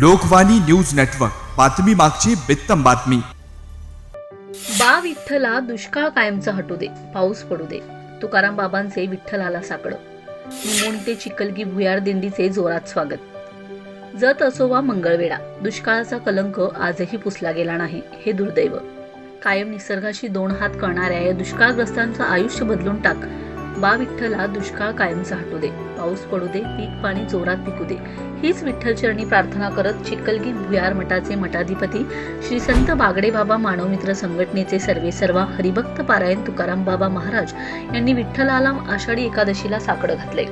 Lokvani news network. बातमी मागची बित्तम बातमी. बा विठ्ठला दुष्काळ कायमचा हटू दे पाऊस पडू दे. तुकाराम बाबांचे विठ्ठलाला साकडं. निमोण ते चिकलगी भुयार दिंडीचे जोरात स्वागत. जत असो वा मंगळवेढा. दुष्काळाचा कलंक आजही पुसला गेला नाही हे दुर्दैव. कायम निसर्गाशी दोन हात करणाऱ्या या दुष्काळग्रस्तांचं आयुष्य बदलून टाक. बा विठ्ठला दुष्काळ कायमचा हटू दे. पाऊस पडू दे पीक पाणी जोरात पिकू दे. हीच विठ्ठलचरणी प्रार्थना करत चिकलगी भुयार मठाचे मठाधिपती श्री संत बागडे बाबा मानवमित्र संघटनेचे सर्वे सर्वा हरिभक्त पारायण तुकाराम बाबा महाराज यांनी विठ्ठलाला आषाढी एकादशीला साकडं घातले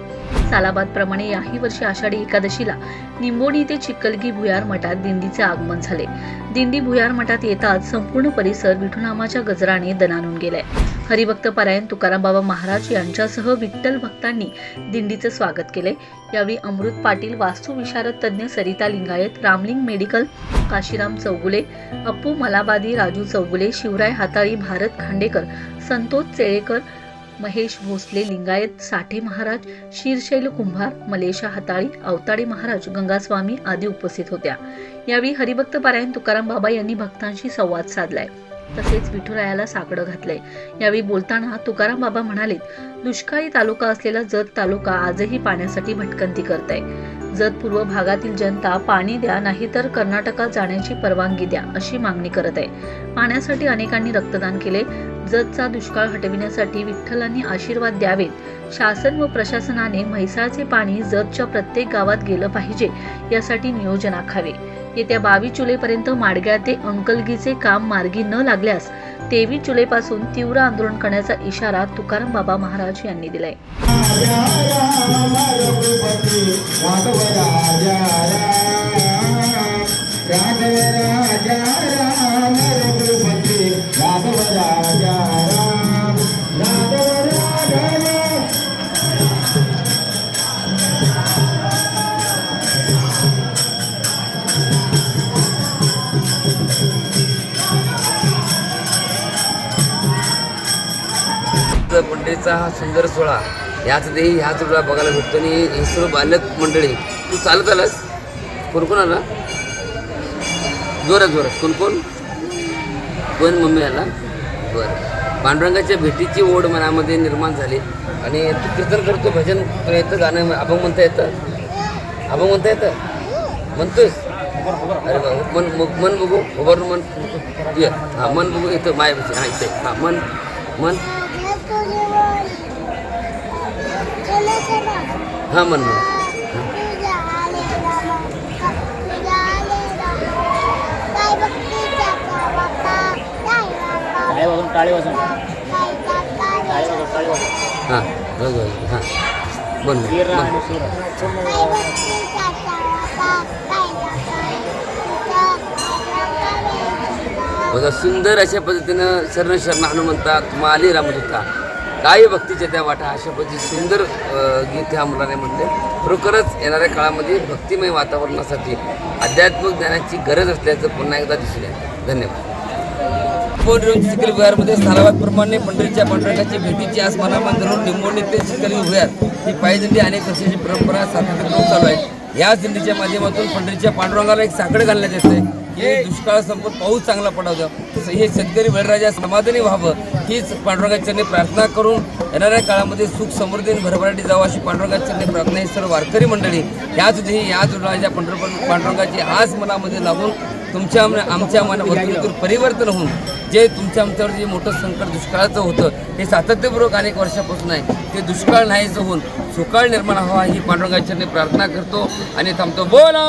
सालाबाद प्रमाणे याही वर्षी आषाढी एकादशीला निंबोणी ते चिकलगी भुयार मठात दिंडीचे आगमन झाले दिंडी भुयार मठात येताच संपूर्ण परिसर विठुनामाच्या गजराने दणानून गेलाय. हरिभक्त पारायण तुकाराम बाबा महाराज यांच्यासह विठ्ठल भक्तांनी दिंडीचं स्वागत केले यावेळी अमृत पाटील वास्तुविशारद तज्ज्ञ सरिता लिंगायत रामलिंग मेडिकल काशीराम चौगुले अप्पू मलाबादी राजू चौगुले शिवराय हाताळी भारत खांडेकर संतोष चेळेकर महेश भोसले लिंगायत साठे महाराज शीरशैल कुंभार मलेशा हाताळी अवताडे महाराज गंगास्वामी आदी उपस्थित होत्या. यावेळी हरिभक्त पारायण तुकाराम बाबा यांनी भक्तांशी संवाद साधलाय. तसेच विठुरायाला साकडं घातलंय. यावेळी बोलताना तुकाराम बाबा म्हणालेत दुष्काळी तालुका असलेला जत तालुका आजही पाण्यासाठी भटकंती करत आहे जत पूर्व भागातील जनता पाणी द्या नाहीतर कर्नाटकात जाण्याची परवानगी द्या अशी मागणी करत आहे पाण्यासाठी अनेकांनी रक्तदान केले. जतचा दुष्काळ हटविण्यासाठी विठ्ठलांनी आशीर्वाद द्यावेत. शासन व प्रशासनाने म्हैसाळचे पाणी जतच्या प्रत्येक गावात गेलं पाहिजे यासाठी नियोजन आखावे. येत्या बावीस जुलैपर्यंत माडग्या ते अंकलगीचे काम मार्गी न लागल्यास तेवीस जुलैपासून तीव्र आंदोलन करण्याचा इशारा तुकाराम बाबा महाराज यांनी दिलाय पंढरीचा हा सुंदर सोहळा. ह्याच देही ह्याच वेळा बघायला भेटतो आणि हे सर्व बालक मंडळी तू चालत आलास? कोण कोण आला? जोरात जोरात. कोण कोण? कोण मम्मी आला? बरं. पांडुरंगाच्या भेटीची ओढ मनामध्ये निर्माण झाली आणि तू कीर्तन करतो भजन येतं गाणं अभंग म्हणता येतं? अभंग म्हणता येतं? म्हणतोस अरे बा मन मन बघू उभारून मन हा हां मन बघू इथं माय हां इथे. हां मन मन. हां मन मन टाळे वाजून टाळे वाजून टाळे वाजून टाळे वाजून हां बघ हां. बघा सुंदर अशा पद्धतीनं शरण शरण हनुमंतात माली रामत होता काय भक्तीच्या त्या वाटा अशा पद्धती सुंदर गीत ह्या मुलाने म्हणले. खरोखरच येणाऱ्या काळामध्ये भक्तिमय वातावरणासाठी आध्यात्मिक ज्ञानाची गरज असल्याचं पुन्हा एकदा दिसून आहे धन्यवाद. चिखली विहारमध्ये सालाबादप्रमाणे पंढरीच्या पांडुरंगाची भेटीची आज मनामान धरून निंबोणी ते चिखल विहार ही पायदिंडी अनेक वर्षाची परंपरा सातत्याने चालू आहे. याच दिंडीच्या माध्यमातून पंढरीच्या पांडुरंगाला एक साकडे घालण्यात येते की दुष्काळ संपत पाऊस चांगला पडावं. तसं हे शेतकरी बळीराजा समाधानी व्हावं. हीच पांडुरंगाचरणी प्रार्थना करून येणाऱ्या काळामध्ये सुख समृद्धी भरभराटी जावं अशी पांडुरंगाचरणी प्रार्थना ही सर्व वारकरी मंडळी याच देही याच राजा पंढरपूर पांडुरंगाची आज मनामध्ये लागून तुमच्या आमच्या मनावर परिवर्तन होऊन जे तुमच्या आमच्यावर जे मोठं संकट दुष्काळाचं होतं हे सातत्यपूर्वक अनेक वर्षापासून आहे. ते दुष्काळ नाहीचं होऊन सुकाळ निर्माण व्हावा ही पांडुरंगाचरणी प्रार्थना करतो आणि थांबतो. बोला